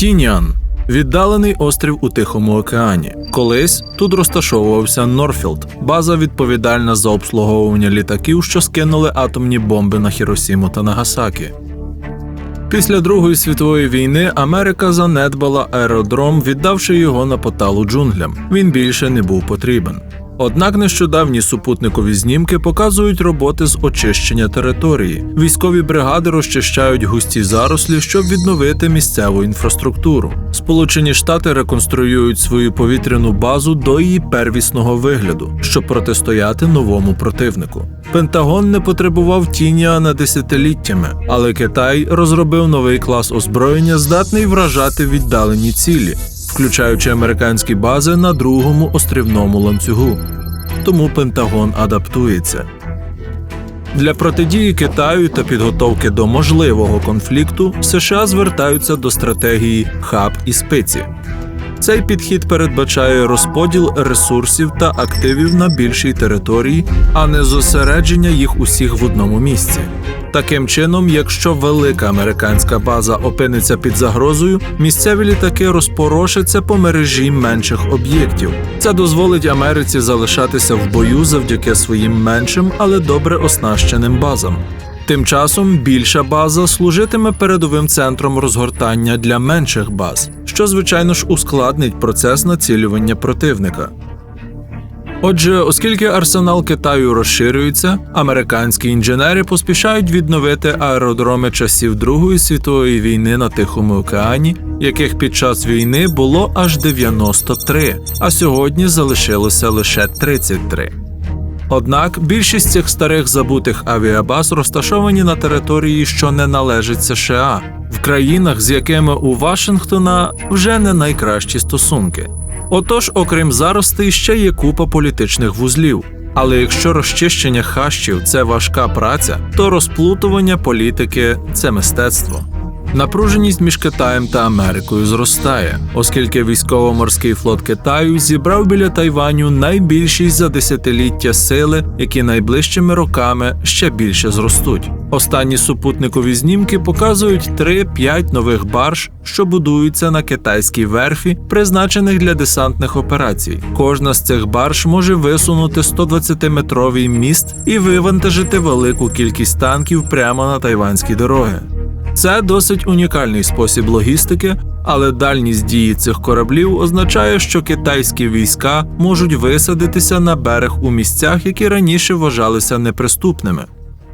Тініан віддалений острів у Тихому океані. Колись тут розташовувався Норфілд, база відповідальна за обслуговування літаків, що скинули атомні бомби на Хіросіму та Нагасакі. Після Другої світової війни Америка занедбала аеродром, віддавши його на поталу джунглям. Він більше не був потрібен. Однак нещодавні супутникові знімки показують роботи з очищення території. Військові бригади розчищають густі зарослі, щоб відновити місцеву інфраструктуру. Сполучені Штати реконструюють свою повітряну базу до її первісного вигляду, щоб протистояти новому противнику. Пентагон не потребував тініана десятиліттями, але Китай розробив новий клас озброєння, здатний вражати віддалені цілі включаючи американські бази на другому острівному ланцюгу. Тому Пентагон адаптується. Для протидії Китаю та підготовки до можливого конфлікту США звертаються до стратегії хаб і спиці. Цей підхід передбачає розподіл ресурсів та активів на більшій території, а не зосередження їх усіх в одному місці. Таким чином, якщо велика американська база опиниться під загрозою, місцеві літаки розпорошаться по мережі менших об'єктів. Це дозволить Америці залишатися в бою завдяки своїм меншим, але добре оснащеним базам. Тим часом більша база служитиме передовим центром розгортання для менших баз, що звичайно ж ускладнить процес націлювання противника. Отже, оскільки арсенал Китаю розширюється, американські інженери поспішають відновити аеродроми часів Другої світової війни на Тихому океані, яких під час війни було аж 93, а сьогодні залишилося лише 33. Однак більшість цих старих забутих авіабаз розташовані на території, що не належить США, в країнах, з якими у Вашингтона вже не найкращі стосунки. Отож, окрім заростей, ще є купа політичних вузлів. Але якщо розчищення хащів це важка праця, то розплутування політики це мистецтво. Напруженість між Китаєм та Америкою зростає, оскільки військово-морський флот Китаю зібрав біля Тайваню найбільшість за десятиліття сили, які найближчими роками ще більше зростуть. Останні супутникові знімки показують 3-5 нових барж, що будуються на китайській верфі, призначених для десантних операцій. Кожна з цих барж може висунути 120-метровий міст і вивантажити велику кількість танків прямо на тайванські дороги. Це досить унікальний спосіб логістики, але дальність дії цих кораблів означає, що китайські війська можуть висадитися на берег у місцях, які раніше вважалися неприступними.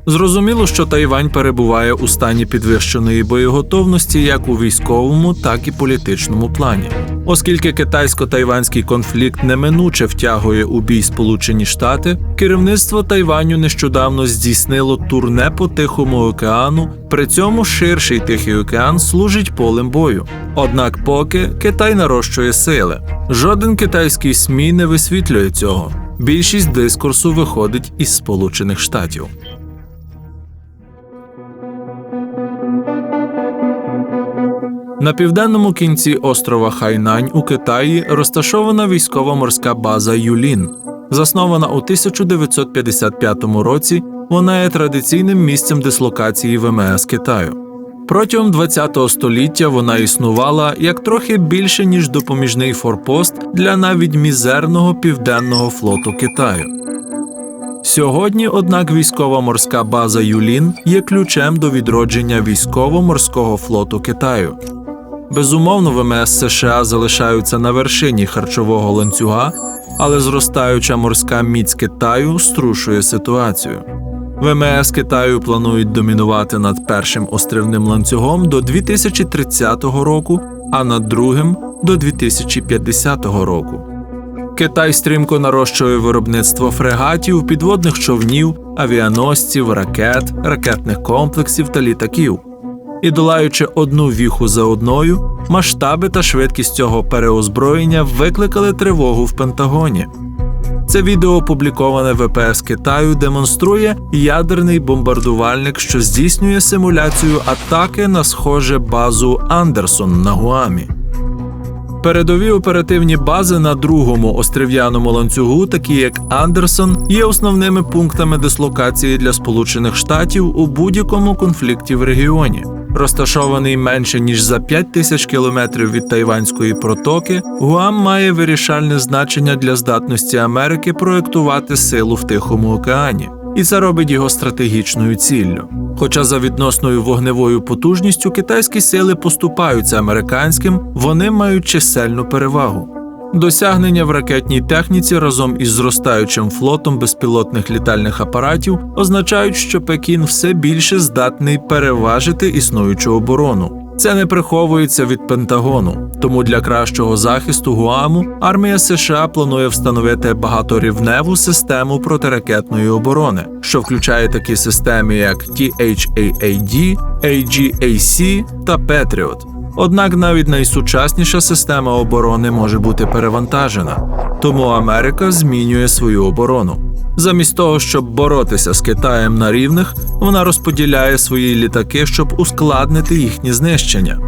Зрозуміло, що Тайвань перебуває у стані підвищеної боєготовності як у військовому, так і політичному плані. Оскільки китайсько-тайванський конфлікт неминуче втягує у бій Сполучені Штати, керівництво Тайваню нещодавно здійснило турне по Тихому океану. При цьому ширший Тихий океан служить полем бою. Однак, поки Китай нарощує сили, жоден китайський СМІ не висвітлює цього. Більшість дискурсу виходить із Сполучених Штатів. На південному кінці острова Хайнань у Китаї розташована військова морська база Юлін. Заснована у 1955 році, вона є традиційним місцем дислокації ВМС Китаю. Протягом ХХ століття вона існувала як трохи більше ніж допоміжний форпост для навіть мізерного південного флоту Китаю. Сьогодні, однак, військова морська база Юлін є ключем до відродження військово-морського флоту Китаю. Безумовно, ВМС США залишаються на вершині харчового ланцюга, але зростаюча морська міць Китаю струшує ситуацію. ВМС Китаю планують домінувати над першим острівним ланцюгом до 2030 року, а над другим до 2050 року. Китай стрімко нарощує виробництво фрегатів, підводних човнів, авіаносців, ракет, ракетних комплексів та літаків і долаючи одну віху за одною, масштаби та швидкість цього переозброєння викликали тривогу в Пентагоні. Це відео опубліковане ВПС Китаю демонструє ядерний бомбардувальник, що здійснює симуляцію атаки на схоже базу Андерсон на Гуамі. Передові оперативні бази на другому острів'яному ланцюгу, такі як Андерсон, є основними пунктами дислокації для Сполучених Штатів у будь-якому конфлікті в регіоні. Розташований менше ніж за 5 тисяч кілометрів від Тайванської протоки, Гуам має вирішальне значення для здатності Америки проектувати силу в Тихому океані, і це робить його стратегічною ціллю. Хоча за відносною вогневою потужністю китайські сили поступаються американським, вони мають чисельну перевагу. Досягнення в ракетній техніці разом із зростаючим флотом безпілотних літальних апаратів означають, що Пекін все більше здатний переважити існуючу оборону. Це не приховується від Пентагону, тому для кращого захисту Гуаму армія США планує встановити багаторівневу систему протиракетної оборони, що включає такі системи, як THAAD, AGAC та Patriot. Однак навіть найсучасніша система оборони може бути перевантажена, тому Америка змінює свою оборону. Замість того, щоб боротися з Китаєм на рівних, вона розподіляє свої літаки, щоб ускладнити їхнє знищення.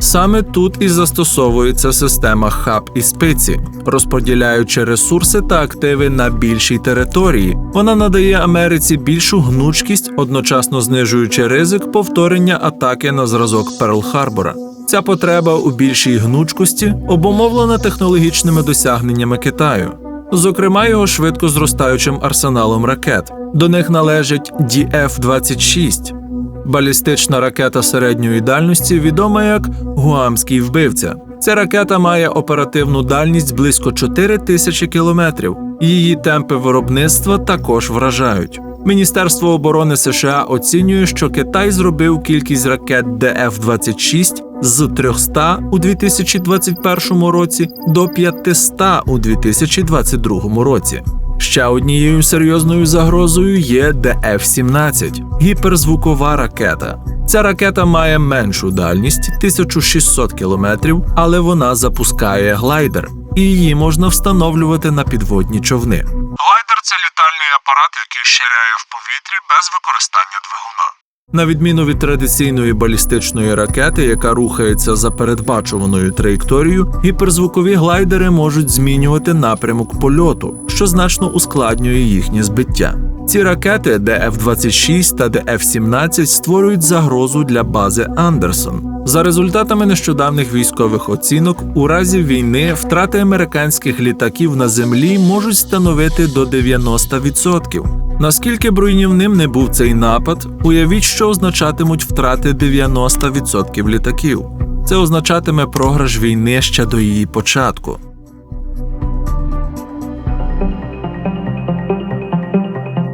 Саме тут і застосовується система хаб і спиці, розподіляючи ресурси та активи на більшій території. Вона надає Америці більшу гнучкість, одночасно знижуючи ризик повторення атаки на зразок Перл-Харбора. Ця потреба у більшій гнучкості обумовлена технологічними досягненнями Китаю, зокрема його швидко зростаючим арсеналом ракет. До них належить DF-26 – балістична ракета середньої дальності, відома як Гуамський вбивця. Ця ракета має оперативну дальність близько 4 тисячі кілометрів. Її темпи виробництва також вражають. Міністерство оборони США оцінює, що Китай зробив кількість ракет ДФ-26 з 300 у 2021 році до 500 у 2022 році. Ще однією серйозною загрозою є ДФ-17 – гіперзвукова ракета. Ця ракета має меншу дальність 1600 кілометрів, але вона запускає глайдер, і її можна встановлювати на підводні човни. Глайдер це літальний апарат, який ширяє в повітрі без використання двигуна. На відміну від традиційної балістичної ракети, яка рухається за передбачуваною траєкторією, гіперзвукові глайдери можуть змінювати напрямок польоту, що значно ускладнює їхнє збиття. Ці ракети ДФ-26 та ДФ-17 створюють загрозу для бази Андерсон. За результатами нещодавних військових оцінок, у разі війни втрати американських літаків на землі можуть становити до 90%. Наскільки б руйнівним не був цей напад, уявіть, що означатимуть втрати 90% літаків. Це означатиме програш війни ще до її початку.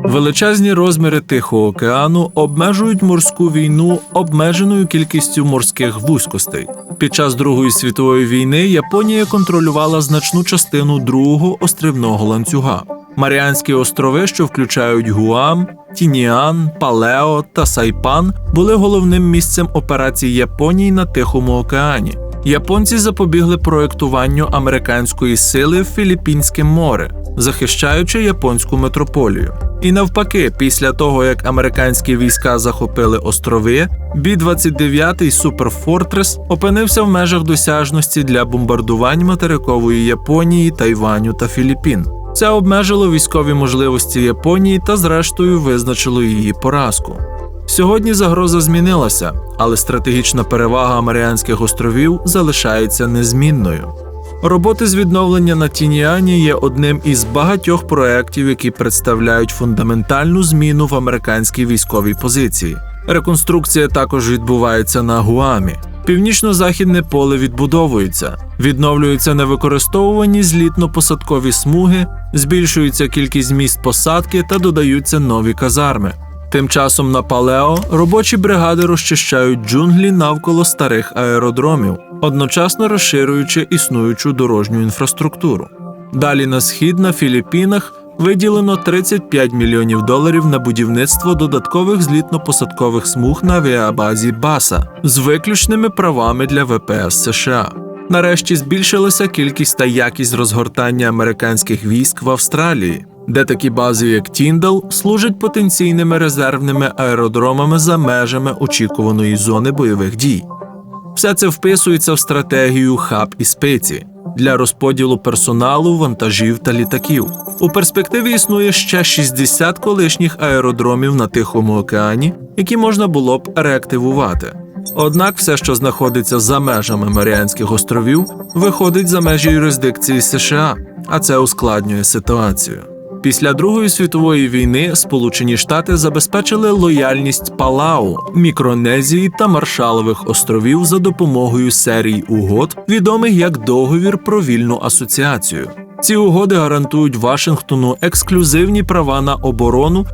Величезні розміри Тихого океану обмежують морську війну обмеженою кількістю морських вузькостей. Під час Другої світової війни Японія контролювала значну частину другого острівного ланцюга. Маріанські острови, що включають Гуам, Тініан, Палео та Сайпан, були головним місцем операцій Японії на Тихому океані. Японці запобігли проектуванню американської сили в Філіппінське море, захищаючи японську метрополію. І навпаки, після того як американські війська захопили острови, Бі-29 Суперфортрес опинився в межах досяжності для бомбардувань материкової Японії, Тайваню та Філіппін. Це обмежило військові можливості Японії та, зрештою, визначило її поразку. Сьогодні загроза змінилася, але стратегічна перевага Маріанських островів залишається незмінною. Роботи з відновлення на Тініані є одним із багатьох проєктів, які представляють фундаментальну зміну в американській військовій позиції. Реконструкція також відбувається на Гуамі. Північно-західне поле відбудовується, відновлюються невикористовувані злітно-посадкові смуги, збільшується кількість місць посадки та додаються нові казарми. Тим часом на Палео робочі бригади розчищають джунглі навколо старих аеродромів, одночасно розширюючи існуючу дорожню інфраструктуру. Далі на схід на Філіппінах виділено 35 мільйонів доларів на будівництво додаткових злітно-посадкових смуг на авіабазі Баса з виключними правами для ВПС США. Нарешті збільшилася кількість та якість розгортання американських військ в Австралії, де такі бази, як Тіндал, служать потенційними резервними аеродромами за межами очікуваної зони бойових дій. Все це вписується в стратегію хаб і спеці для розподілу персоналу, вантажів та літаків. У перспективі існує ще 60 колишніх аеродромів на Тихому океані, які можна було б реактивувати. Однак все, що знаходиться за межами Маріанських островів, виходить за межі юрисдикції США, а це ускладнює ситуацію. Після Другої світової війни Сполучені Штати забезпечили лояльність Палау, Мікронезії та Маршалових островів за допомогою серій угод, відомих як договір про вільну асоціацію. Ці угоди гарантують Вашингтону ексклюзивні права на оборону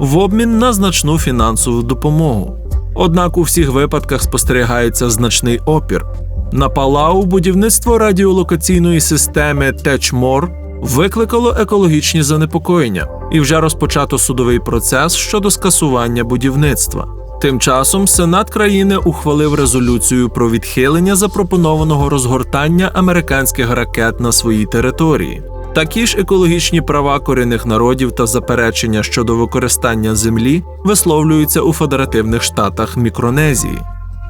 в обмін на значну фінансову допомогу. Однак у всіх випадках спостерігається значний опір. На Палау будівництво радіолокаційної системи Течмор викликало екологічні занепокоєння, і вже розпочато судовий процес щодо скасування будівництва. Тим часом Сенат країни ухвалив резолюцію про відхилення запропонованого розгортання американських ракет на своїй території. Такі ж екологічні права корінних народів та заперечення щодо використання землі висловлюються у федеративних штатах Мікронезії.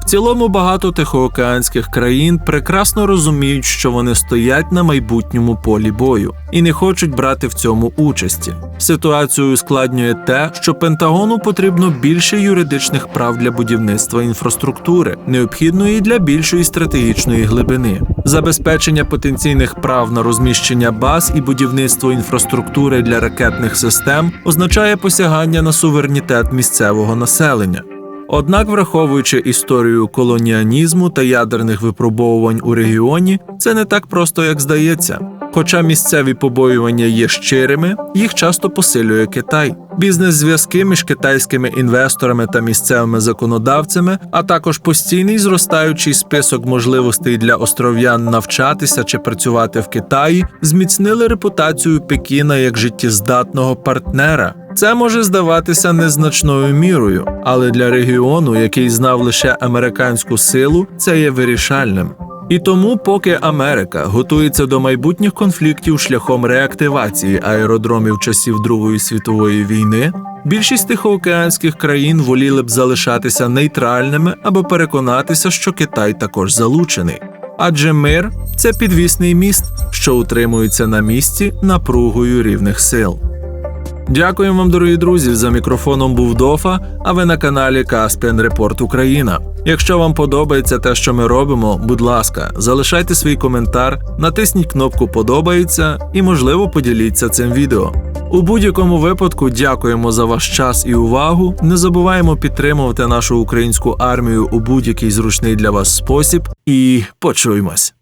Цілому багато тихоокеанських країн прекрасно розуміють, що вони стоять на майбутньому полі бою і не хочуть брати в цьому участі. Ситуацію ускладнює те, що Пентагону потрібно більше юридичних прав для будівництва інфраструктури, необхідної для більшої стратегічної глибини. Забезпечення потенційних прав на розміщення баз і будівництво інфраструктури для ракетних систем означає посягання на суверенітет місцевого населення. Однак, враховуючи історію колоніанізму та ядерних випробовувань у регіоні, це не так просто, як здається. Хоча місцеві побоювання є щирими, їх часто посилює Китай. Бізнес-зв'язки між китайськими інвесторами та місцевими законодавцями, а також постійний зростаючий список можливостей для остров'ян навчатися чи працювати в Китаї, зміцнили репутацію Пекіна як життєздатного партнера. Це може здаватися незначною мірою, але для регіону, який знав лише американську силу, це є вирішальним. І тому, поки Америка готується до майбутніх конфліктів шляхом реактивації аеродромів часів Другої світової війни, більшість тихоокеанських країн воліли б залишатися нейтральними або переконатися, що Китай також залучений. Адже мир це підвісний міст, що утримується на місці напругою рівних сил. Дякуємо вам, дорогі друзі. За мікрофоном був Дофа, а ви на каналі Caspian Report Україна. Якщо вам подобається те, що ми робимо, будь ласка, залишайте свій коментар, натисніть кнопку Подобається і, можливо, поділіться цим відео. У будь-якому випадку дякуємо за ваш час і увагу. Не забуваємо підтримувати нашу українську армію у будь-який зручний для вас спосіб. І почуємось.